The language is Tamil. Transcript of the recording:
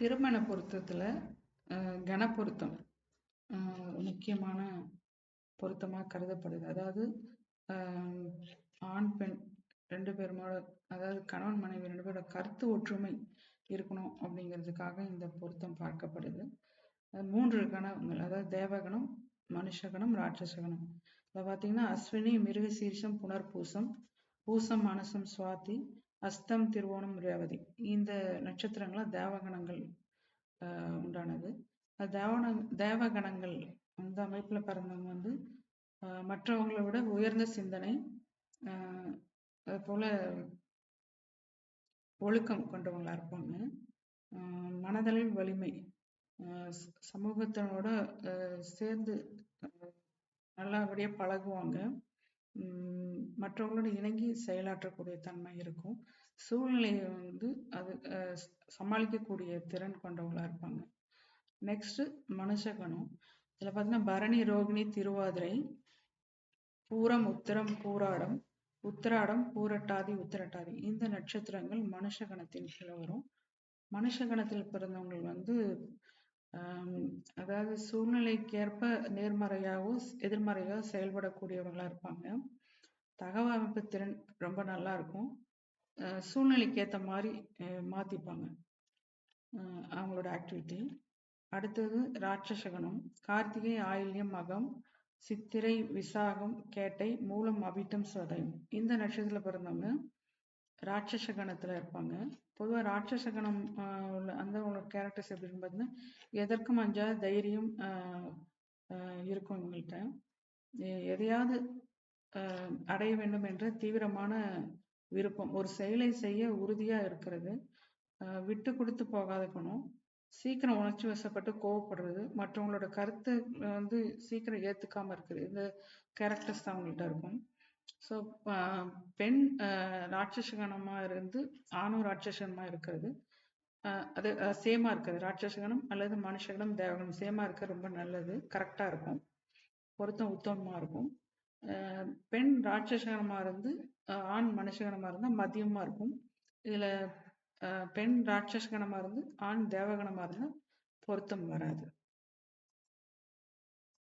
திருமண பொருத்தத்தில் கணப்பொருத்தம் முக்கியமான பொருத்தமாக கருதப்படுது. அதாவது ஆண் பெண் ரெண்டு பேருமோட அதாவது கணவன் மனைவி ரெண்டு பேரோட கருத்து ஒற்றுமை இருக்கணும் அப்படிங்கிறதுக்காக இந்த பொருத்தம் பார்க்கப்படுது. மூன்று கணங்கள் அதாவது தேவகணம் மனுஷகணம் ராட்சசகணம். இதில் பார்த்தீங்கன்னா அஸ்வினி மிருகசீர்ஷம் புனர்பூசம் பூசம் மனசம் சுவாதி அஸ்தம் திருவோணம் ரேவதி. இந்த நட்சத்திரங்களாம் தேவகணங்கள் உண்டானது. தேவன தேவகணங்கள் அந்த அமைப்பில் பிறந்தவங்க வந்து மற்றவங்களை விட உயர்ந்த சிந்தனை அது போல ஒழுக்கம் கொண்டவங்களா இருப்பாங்க. மனதளவில் வலிமை சமூகத்தினோட சேர்ந்து நல்லபடியாக நல்லபடியா பழகுவாங்க. மற்றவங்களோட இணங்கி செயலாற்றக்கூடிய தன்மை இருக்கும். சூழ்நிலையை வந்து அது சமாளிக்கக்கூடிய திறன் கொண்டவங்களா இருப்பாங்க. நெக்ஸ்ட் மனுஷகணம் இதுல பார்த்தீங்கன்னா பரணி ரோகிணி திருவாதிரை பூரம் உத்திரம் பூராடம் உத்திராடம் பூரட்டாதி உத்திரட்டாதி. இந்த நட்சத்திரங்கள் மனுஷகணத்தின் கீழே வரும். மனுஷகணத்தில் பிறந்தவங்க வந்து ஆஹ் அதாவது சூழ்நிலைக்கேற்ப நேர்மறையாகவும் எதிர்மறையாக செயல்படக்கூடியவங்களா இருப்பாங்க. தகவல் அமைப்பு திறன் ரொம்ப நல்லா இருக்கும். சூழ்நிலைக்கு ஏற்ற மாதிரி மாற்றிப்பாங்க அவங்களோட ஆக்டிவிட்டி அடுத்தது ராட்சசகனம். கார்த்திகை ஆயில்யம் மகம் சித்திரை விசாகம் கேட்டை மூலம் அபிட்டம் சதயம் இந்த நட்சத்திரத்தில் பிறந்தவங்க ராட்சச கணத்தில் இருப்பாங்க. பொதுவாக ராட்சச கணம் உள்ள அந்த உங்களோட கேரக்டர்ஸ் எப்படின்னு பார்த்தீங்கன்னா எதற்கும் அஞ்சாத தைரியம் ஆஹ் இருக்கும் இவங்கள்ட்ட. எதையாவது அடைய வேண்டும் என்ற தீவிரமான விருப்பம். ஒரு செயலை செய்ய உறுதியா இருக்கிறது. விட்டு கொடுத்து போகாத குணம். சீக்கிரம் உணர்ச்சி வசப்பட்டு கோவப்படுறது. மற்றவங்களோட கருத்தை வந்து சீக்கிரம் ஏத்துக்காம இருக்குது. இந்த கேரக்டர்ஸ் தான் அவங்கள்ட்ட இருக்கும். ஸோ பெண் ராட்சசகணமா இருந்து ஆணும் ராட்சசகணமா இருக்கிறது. அது சேமா இருக்கிறது ராட்சசகணம் அல்லது மனுஷகணம் தேவகணம் சேமா இருக்க ரொம்ப நல்லது. கரெக்டா இருக்கும். பொருத்தம் உத்தமமா இருக்கும். பெண் ராட்சசகனமாக இருந்து ஆஹ் ஆண் மனுஷகணமா இருந்தா மதியமா இருக்கும். இதுல ஆஹ் பெண் ராட்சசகனமாக இருந்து ஆண் தேவகணமா இருந்தா பொருத்தம் வராது.